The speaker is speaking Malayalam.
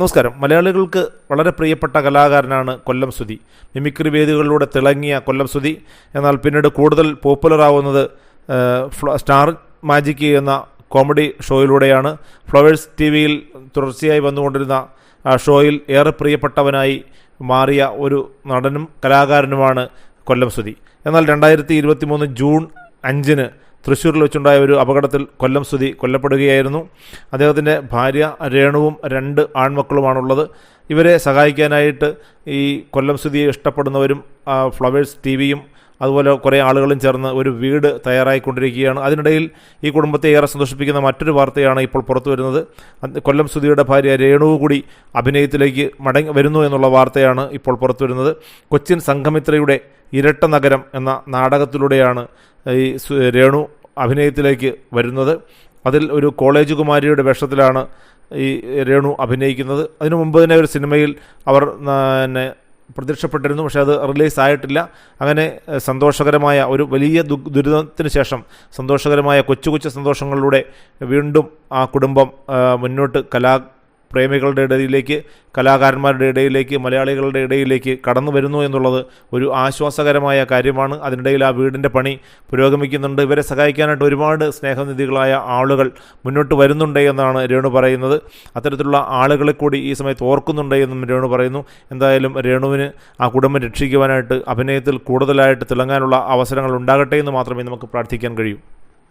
നമസ്കാരം. മലയാളികൾക്ക് വളരെ പ്രിയപ്പെട്ട കലാകാരനാണ് കൊല്ലം സുധി. മിമിക്രി വേദികളിലൂടെ തിളങ്ങിയ കൊല്ലം സുധി. എന്നാൽ പിന്നീട് കൂടുതൽ പോപ്പുലർ ആവുന്നത് സ്റ്റാർ മാജിക് എന്ന കോമഡി ഷോയിലൂടെയാണ്. ഫ്ലവേഴ്സ് ടി വിയിൽ തുടർച്ചയായി വന്നുകൊണ്ടിരുന്ന ആ ഷോയിൽ ഏറെ പ്രിയപ്പെട്ടവനായി മാറിയ ഒരു നടനും കലാകാരനുമാണ് കൊല്ലം സുധി. എന്നാൽ രണ്ടായിരത്തി ജൂൺ അഞ്ചിന് തൃശ്ശൂരിൽ വെച്ചുണ്ടായ ഒരു അപകടത്തിൽ കൊല്ലം സ്തുതി കൊല്ലപ്പെടുകയായിരുന്നു. അദ്ദേഹത്തിന്റെ ഭാര്യ രേണുവും രണ്ട് ആൺമക്കളുമാണുള്ളത്. ഇവരെ സഹായിക്കാനായിട്ട് ഈ കൊല്ലം സ്തുതിയെ ഇഷ്ടപ്പെടുന്നവരും ഫ്ലവേഴ്സ് ടി വിയും അതുപോലെ കുറേ ആളുകളും ചേർന്ന് ഒരു വീട് തയ്യാറായിക്കൊണ്ടിരിക്കുകയാണ്. അതിനിടയിൽ ഈ കുടുംബത്തെ ഏറെ സന്തോഷിപ്പിക്കുന്ന മറ്റൊരു വാർത്തയാണ് ഇപ്പോൾ പുറത്തു വരുന്നത്. കൊല്ലം സുധിയുടെ ഭാര്യ രേണു കൂടി അഭിനയത്തിലേക്ക് മടങ്ങി വരുന്നു എന്നുള്ള വാർത്തയാണ് ഇപ്പോൾ പുറത്തു വരുന്നത്. കൊച്ചിൻ സംഘമിത്രയുടെ ഇരട്ട നഗരം എന്ന നാടകത്തിലൂടെയാണ് ഈ രേണു അഭിനയത്തിലേക്ക് വരുന്നത്. അതിൽ ഒരു കോളേജ് കുമാരിയുടെ വേഷത്തിലാണ് ഈ രേണു അഭിനയിക്കുന്നത്. അതിനു മുമ്പ് തന്നെ ഒരു സിനിമയിൽ അവർ പിന്നെ പ്രത്യക്ഷപ്പെട്ടിരുന്നു പക്ഷേ അത് റിലീസ് ആയിട്ടില്ല അങ്ങനെ സന്തോഷകരമായ ഒരു വലിയ ദുരിതത്തിന് ശേഷം സന്തോഷകരമായ കൊച്ചു കൊച്ചു സന്തോഷങ്ങളിലൂടെ വീണ്ടും ആ കുടുംബം മുന്നോട്ട് കലാ പ്രേമികളുടെ ഇടയിലേക്ക് കലാകാരന്മാരുടെ ഇടയിലേക്ക് മലയാളികളുടെ ഇടയിലേക്ക് കടന്നു വരുന്നു എന്നുള്ളത് ഒരു ആശ്വാസകരമായ കാര്യമാണ്. അതിനിടയിൽ ആ വീടിന്റെ പണി പുരോഗമിക്കുന്നുണ്ട്. ഇവരെ സഹായിക്കാനായിട്ട് ഒരുപാട് സ്നേഹനിധികളായ ആളുകൾ മുന്നോട്ട് വരുന്നുണ്ട് എന്നാണ് രേണു പറയുന്നത്. അത്തരത്തിലുള്ള ആളുകളെ കൂടി ഈ സമയത്ത് ഓർക്കുന്നുണ്ട് എന്നും രേണു പറയുന്നു. എന്തായാലും രേണുവിന് ആ കുടുംബം രക്ഷിക്കുവാനായിട്ട് അഭിനയത്തിൽ കൂടുതലായിട്ട് തിളങ്ങാനുള്ള അവസരങ്ങൾ ഉണ്ടാകട്ടെ എന്ന് മാത്രമേ നമുക്ക് പ്രാർത്ഥിക്കാൻ കഴിയൂ.